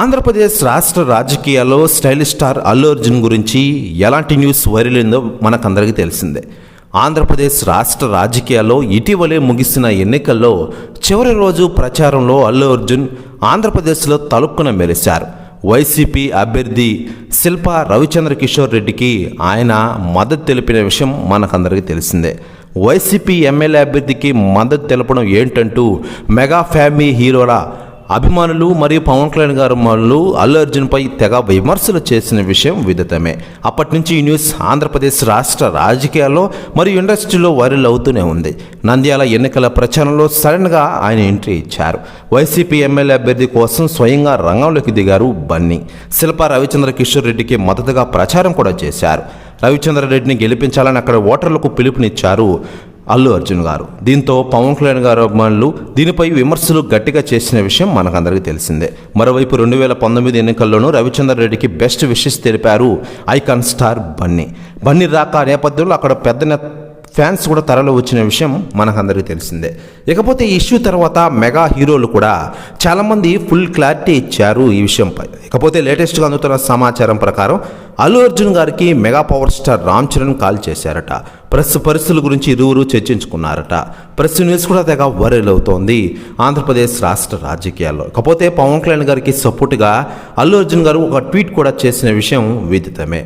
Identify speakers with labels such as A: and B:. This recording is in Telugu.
A: ఆంధ్రప్రదేశ్ రాష్ట్ర రాజకీయాల్లో స్టైలిష్ స్టార్ అల్లు అర్జున్ గురించి ఎలాంటి న్యూస్ వైరల్ అయిందో మనకందరికీ తెలిసిందే. ఆంధ్రప్రదేశ్ రాష్ట్ర రాజకీయాల్లో ఇటీవలే ముగిసిన ఎన్నికల్లో చివరి రోజు ప్రచారంలో అల్లు అర్జున్ ఆంధ్రప్రదేశ్లో తలుక్కున మెరిశారు. వైసీపీ అభ్యర్థి శిల్ప రవిచంద్ర కిషోర్ రెడ్డికి ఆయన మద్దతు తెలిపిన విషయం మనకందరికీ తెలిసిందే. వైసీపీ ఎమ్మెల్యే అభ్యర్థికి మద్దతు తెలపడం ఏంటంటూ మెగా ఫ్యామిలీ హీరోల అభిమానులు మరియు పవన్ కళ్యాణ్ గారు వాళ్ళు అల్లు అర్జున్పై తెగ విమర్శలు చేసిన విషయం విదితమే. అప్పటి నుంచి ఈ న్యూస్ ఆంధ్రప్రదేశ్ రాష్ట్ర రాజకీయాల్లో మరియు ఇండస్ట్రీలో వైరల్ అవుతూనే ఉంది. నంద్యాల ఎన్నికల ప్రచారంలో సడన్గా ఆయన ఎంట్రీ ఇచ్చారు. వైసీపీ ఎమ్మెల్యే అభ్యర్థి కోసం స్వయంగా రంగంలోకి దిగారు బన్నీ. శిల్ప రవిచంద్ర కిషోర్ రెడ్డికి మద్దతుగా ప్రచారం కూడా చేశారు. రవిచంద్ర రెడ్డిని గెలిపించాలని అక్కడ ఓటర్లకు పిలుపునిచ్చారు అల్లు అర్జున్ గారు. దీంతో పవన్ కళ్యాణ్ గారు అభిమానులు దీనిపై విమర్శలు గట్టిగా చేసిన విషయం మనకందరికీ తెలిసిందే. మరోవైపు రెండు వేల పంతొమ్మిది ఎన్నికల్లోనూ రవిచంద్ర రెడ్డికి బెస్ట్ విషెస్ తెలిపారు ఐకాన్ స్టార్ బన్నీ. బన్నీ రాక నేపథ్యంలో అక్కడ పెద్ద ఫ్యాన్స్ కూడా తరలి వచ్చిన విషయం మనకందరికీ తెలిసిందే. ఇకపోతే ఈ ఇష్యూ తర్వాత మెగా హీరోలు కూడా చాలామంది ఫుల్ క్లారిటీ ఇచ్చారు ఈ విషయంపై. ఇకపోతే లేటెస్ట్గా అందుతున్న సమాచారం ప్రకారం అల్లు అర్జున్ గారికి mega power star Ram Charan call చేశారట. ప్రెస్ పరిస్థితుల గురించి ఇరువురు చర్చించుకున్నారట. ప్రెస్ న్యూస్ కూడా తెగ వైరల్ అవుతోంది ఆంధ్రప్రదేశ్ రాష్ట్ర రాజకీయాల్లో. ఇకపోతే పవన్ కళ్యాణ్ గారికి సపోర్టుగా అల్లు అర్జున్ గారు ఒక ట్వీట్ కూడా చేసిన విషయం విదితమే.